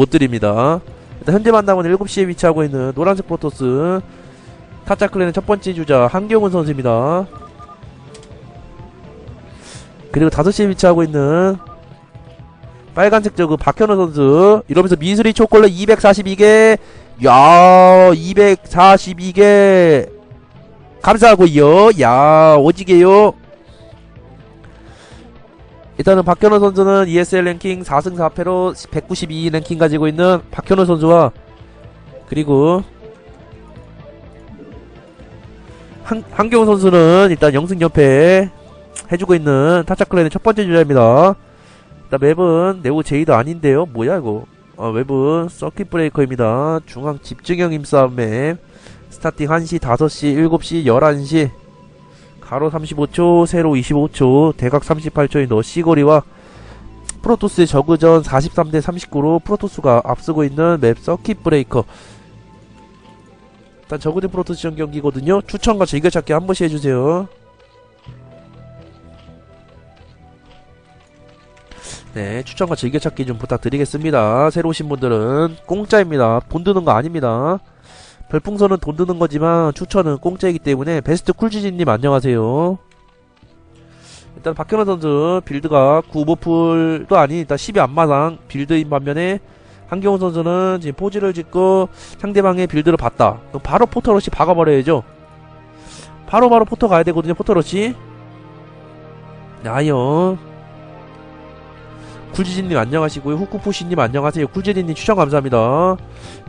못 드립니다. 일단 현재 만남은 7시에 위치하고 있는 노란색 프로토스. 타짜 클랜의 첫 번째 주자 한경훈 선수입니다. 그리고 5시에 위치하고 있는 빨간색 저그 박현우 선수. 이러면서 미스리 초콜릿 242개. 야 242개. 감사하고요 야 오지게요 일단은 박현우 선수는 ESL 랭킹 4승 4패로 192 랭킹 가지고 있는 박현우 선수와 그리고 한, 한경훈 선수는 일단 영승 연패 해주고 있는 타짜클랜의 첫 번째 주자입니다. 일단 맵은 네오 제이도 아닌데요. 뭐야 이거? 어, 웹은 서킷 브레이커입니다. 중앙 집중형 힘싸움 맵. 스타팅 1시, 5시, 7시, 11시. 가로 35초, 세로 25초, 대각 38초인 너시거리와 프로토스의 저그전 43대 39로 프로토스가 앞서고 있는 맵 서킷 브레이커. 일단 저그대 프로토스 전 경기거든요. 추천과 즐겨찾기 한 번씩 해주세요. 네, 추천과 즐겨찾기 좀 부탁드리겠습니다. 새로 오신 분들은 공짜입니다. 돈 드는 거 아닙니다. 별풍선은 돈 드는 거지만 추천은 공짜이기 때문에 베스트 쿨지진님 안녕하세요. 일단 박현아 선수 빌드가 9버풀도 아닌 일단 10이 앞마당 빌드인 반면에 한경훈 선수는 지금 포즈를 짓고 상대방의 빌드를 봤다. 그럼 바로 포터러시 박아버려야죠. 바로 바로 포터 가야 되거든요. 포터러시. 나요. 쿨지진님 안녕하시고요. 후쿠푸시님 안녕하세요. 쿨지진님 추천 감사합니다.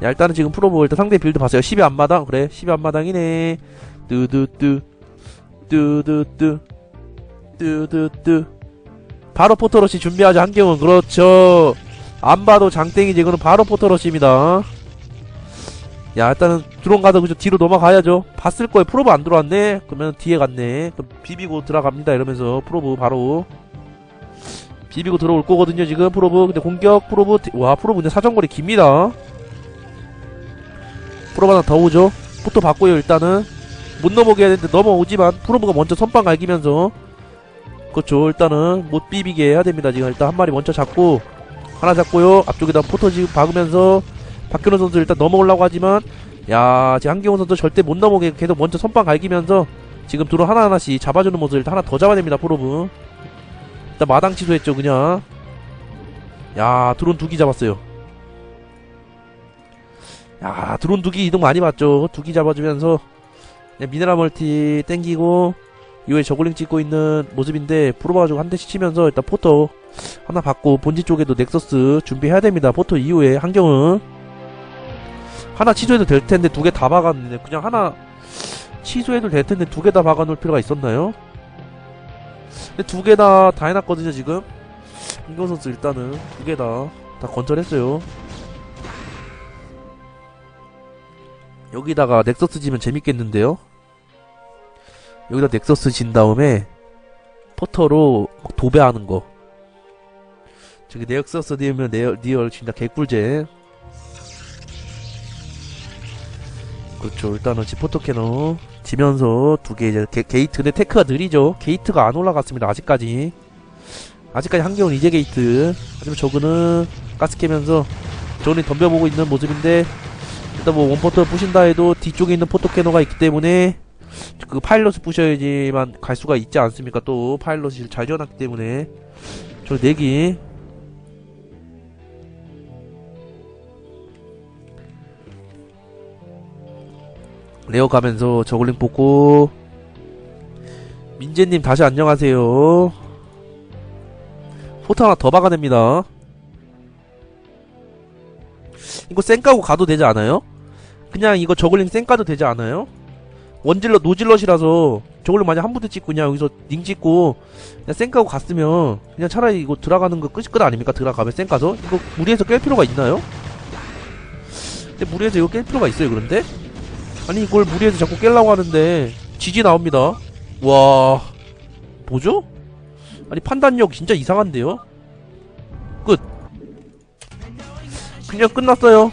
야, 일단은 지금 프로보 일단 상대 빌드 봤어요. 10이 앞마당. 그래, 10이 앞마당이네. 뜨뜨뜨. 뜨뜨뜨. 뜨뜨뜨. 바로 포터러시 준비하자, 한경은. 그렇죠. 안 봐도 장땡이지. 이거는 바로 포터러시입니다. 야, 일단은 드론 가서 그저 뒤로 넘어가야죠. 봤을 거예요. 프로브 안 들어왔네? 그러면 뒤에 갔네. 그럼 비비고 들어갑니다. 이러면서 프로브 바로. 비비고 들어올 거거든요, 지금 프로브. 근데 공격 프로브, 와, 프로브 근데 사정거리 깁니다. 프로브 하나 더 오죠. 포토 받고요, 일단은. 못 넘어게 해야 되는데 넘어오지만 프로브가 먼저 선빵 갈기면서 그렇죠. 일단은 못 비비게 해야 됩니다. 지금 일단 한 마리 먼저 잡고 하나 잡고요. 앞쪽에다 포토 지금 박으면서 박현우 선수 일단 넘어오려고 하지만 야, 지금 한경훈 선수 절대 못 넘어오게 계속 먼저 선빵 갈기면서 지금 드론 하나하나씩 잡아주는 모습 일단 하나 더 잡아야 됩니다. 프로브. 일단 마당 취소했죠, 그냥. 야, 드론 두 기 잡았어요. 야, 드론 두 기 이동 많이 봤죠. 두 기 잡아주면서 미네랄 멀티 땡기고 이후에 저글링 찍고 있는 모습인데 풀어봐가지고 한 대씩 치면서 일단 포터 하나 받고 본지 쪽에도 넥서스 준비해야 됩니다. 포터 이후에 한경은 하나 취소해도 될 텐데 두 개 다 박았는데 그냥 하나 취소해도 될 텐데 두 개 다 박아놓을 필요가 있었나요? 근데 두 개 다 다 해놨거든요 지금 한경 선수 일단은 두 개 다 다 건설했어요. 여기다가 넥서스 지면 재밌겠는데요? 여기다 넥서스 진 다음에 포터로 막 도배하는 거. 저기 넥서스 리얼, 리얼 진짜 개꿀잼. 그렇죠. 일단은 지 포터 캐논 지면서 두 개 이제 게, 게이트 근데 테크가 느리죠. 게이트가 안 올라갔습니다. 아직까지. 아직까지 한겨울 이제 게이트. 하지만 저그는 가스 캐면서 저는 덤벼보고 있는 모습인데 일단 뭐 원포터 부신다 해도 뒤쪽에 있는 포토캐노가 있기 때문에 그 파일럿을 부셔야지만 갈 수가 있지 않습니까? 또 파일럿이 잘 지어놨기 때문에 저 내기 레어 가면서 저글링 뽑고 민재님 다시 안녕하세요 포트 하나 더 박아냅니다 이거 쌩까고 가도 되지 않아요? 그냥 이거 저글링 쌩까도 되지 않아요? 원질럿 노질럿이라서 저걸로 만약 한 부대 찍고 그냥 여기서 닝 찍고 그냥 쌩까고 갔으면 그냥 차라리 이거 들어가는 거 끝이 끝 아닙니까? 들어가면 쌩까서 이거 무리해서 깰 필요가 있나요? 근데 무리해서 이거 깰 필요가 있어요 그런데? 아니 이걸 무리해서 자꾸 깰라고 하는데 지지 나옵니다 와 뭐죠? 아니 판단력 진짜 이상한데요? 끝 그냥 끝났어요